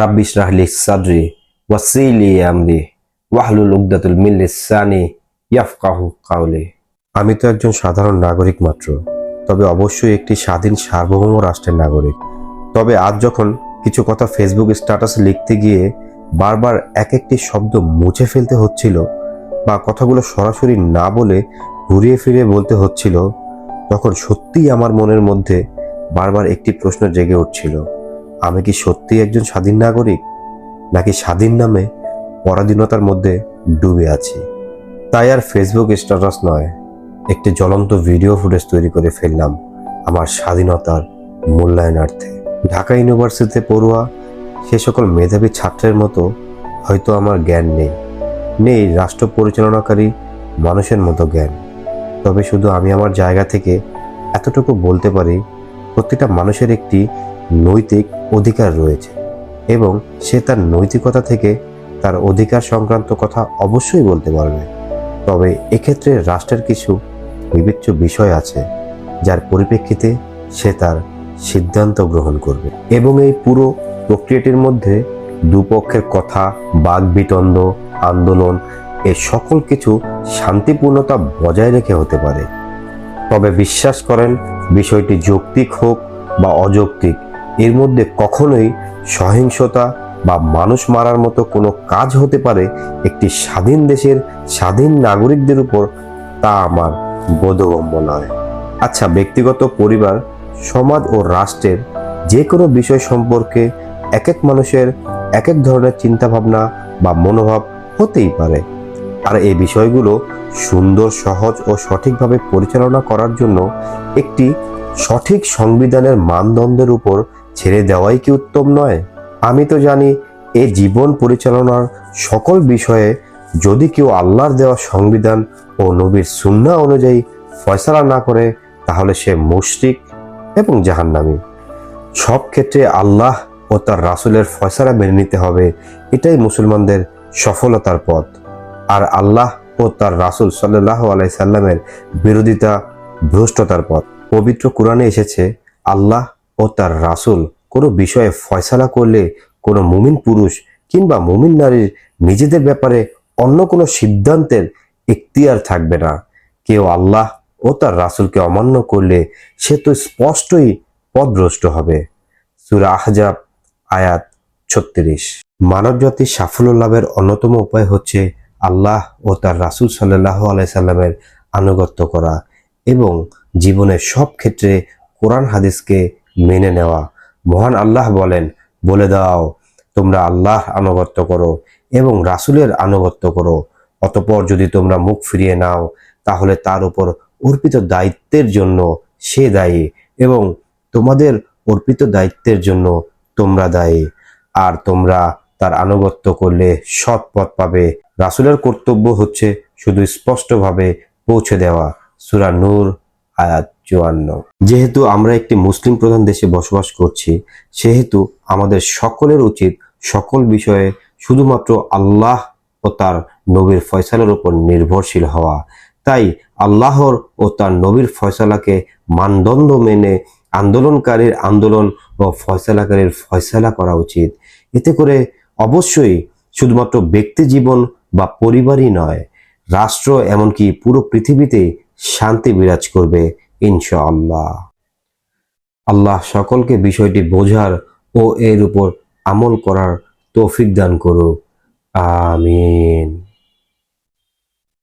রাব্বিশ রাহলি সাদরি ওয়াসিলি আমরি ওয়াহলুল উকদাতুল মিল্লিসানি ইয়াফকাহু কাউলি আমি তো একজন সাধারণ নাগরিক মাত্র, তবে অবশ্যই একটি স্বাধীন সার্বভৌম রাষ্ট্রের নাগরিক। তবে আজ যখন কিছু কথা ফেসবুক স্ট্যাটাস লিখতে গিয়ে বারবার এক একটি শব্দ মুছে ফেলতে হচ্ছিল বা কথাগুলো সরাসরি না বলে ঘুরিয়ে ফিরিয়ে বলতে হচ্ছিল, তখন সত্যিই আমার মনের মধ্যে বারবার একটি প্রশ্ন জেগে উঠছিল। আমি কি সত্যিই একজন স্বাধীন নাগরিক? নাকি স্বাধীন নামে পরাধীনতার মধ্যে ডুবে আছি? তাই আর ফেসবুক স্ট্যাটাস নয়। একটি জ্বলন্ত ভিডিও ফুটেজ তৈরি করে ফেললাম আমার স্বাধীনতার মূল্যায়নার্থে। ঢাকা ইউনিভার্সিটিতে পড়ুয়া, সে সকল মেধাবী ছাত্রের মতো হয়তো আমার জ্ঞান নেই। নেই রাষ্ট্র পরিচালনাকারী মানুষের মতো জ্ঞান। তবে শুধু আমি আমার জায়গা থেকে এতটুকু বলতে পারি প্রত্যেকটা মানুষের একটি নৈতিক অধিকার রয়েছে এবং সে তার নৈতিকতা থেকে তার অধিকার সংক্রান্ত কথা অবশ্যই বলতে পারবে। তবে এক্ষেত্রে রাষ্ট্রের কিছু বিবেচ্য বিষয় আছে, যার পরিপ্রেক্ষিতে সে তার সিদ্ধান্ত গ্রহণ করবে। এবং এই পুরো প্রক্রিয়াটির মধ্যে দুপক্ষের কথা বাগবিতণ্ড আন্দোলন, এ সকল কিছু শান্তিপূর্ণতা বজায় রেখে হতে পারে। তবে বিশ্বাস করেন, বিষয়টি যৌক্তিক হোক বা অযৌক্তিক এর মধ্যে কখনোই সহিংসতা বা মানুষ মারার মতো কোনো কাজ হতে পারে একটি স্বাধীন দেশের স্বাধীন নাগরিকদের উপর, তা আমার বোধগম্য নয়। আচ্ছা ব্যক্তিগত পরিবার, সমাজ ও রাষ্ট্রের যে কোনো বিষয় সম্পর্কে এক এক মানুষের এক এক ধরনের চিন্তাভাবনা বা মনোভাব হতেই পারে। আর এই বিষয়গুলো সুন্দর, সহজ ও সঠিকভাবে পরিচালনা করার জন্য একটি সঠিক সংবিধানের মানদণ্ডের উপর ছেড়ে দেওয়াই কি উত্তম নয়? আমি তো জানি এ জীবন পরিচালনার সকল বিষয়ে যদি কেউ আল্লাহর দেওয়া সংবিধান ও নবীর সুন্না অনুযায়ী ফয়সালা না করে, তাহলে সে মুশরিক এবং জাহান্নামী। সব ক্ষেত্রে আল্লাহ ও তার রাসূলের ফয়সালা মেনে নিতে হবে, এটাই মুসলমানদের সফলতার পথ। আর আল্লাহ ও তার রাসূল সাল্লাহ আলাই সাল্লামের বিরোধিতা ভ্রষ্টতার পথ। পবিত্র কোরআনে এসেছে, আল্লাহ ও তার রাসূল কোনো বিষয়ে ফয়সালা করলে কোনো মুমিন পুরুষ কিংবা মুমিন নারীর নিজেদের ব্যাপারে অন্য কোনো সিদ্ধান্তের ইখতিয়ার থাকবে না। কেউ আল্লাহ ও তার রাসুলকে অমান্য করলে সে তো স্পষ্টই পথভ্রষ্ট হবে। সূরা আহজাব, আয়াত ছত্রিশ। মানবজাতির সাফল্য লাভের অন্যতম উপায় হচ্ছে আল্লাহ ও তার রাসূল সাল্লাহ আলাইসাল্লামের আনুগত্য করা এবং জীবনের সব ক্ষেত্রে কোরআন হাদিসকে মেনে নেওয়া। মহান আল্লাহ বলেন, বলে দাও, তোমরা আল্লাহ আনুগত্য করো এবং রাসূলের আনুগত্য করো। অতপর যদি তোমরা মুখ ফিরিয়ে নাও, তাহলে তার উপর অর্পিত দায়িত্বের জন্য সে দায়ী এবং তোমাদের অর্পিত দায়িত্বের জন্য তোমরা দায়ী। আর তোমরা তার আনুগত্য করলে সৎ পথ পাবে। রাসূলের কর্তব্য হচ্ছে শুধু স্পষ্টভাবে পৌঁছে দেওয়া। সুরা নূর, আয়াত। চুয়ান্ন যেহেতু আমরা একটি মুসলিম প্রধান দেশে বসবাস করছি, সেহেতু আমাদের সকলের উচিত সকল বিষয়ে শুধুমাত্র আল্লাহ ও তার নবীর ফয়সালার উপর নির্ভরশীল হওয়া। তাই আল্লাহর ও তার নবীর ফয়সালাকে মানদণ্ড মেনে আন্দোলনকারীর আন্দোলন ও ফয়সালাকারীর ফয়সালা করা উচিত। এতে করে অবশ্যই শুধুমাত্র ব্যক্তি জীবন বা পরিবারই নয়, রাষ্ট্র এমনকি পুরো পৃথিবীতে শান্তি বিরাজ করবে। ইনশাআল্লাহ। আল্লাহ সকলকে বিষয়টি বোঝার ও এর উপর আমল করার তৌফিক দান করুক। আমিন।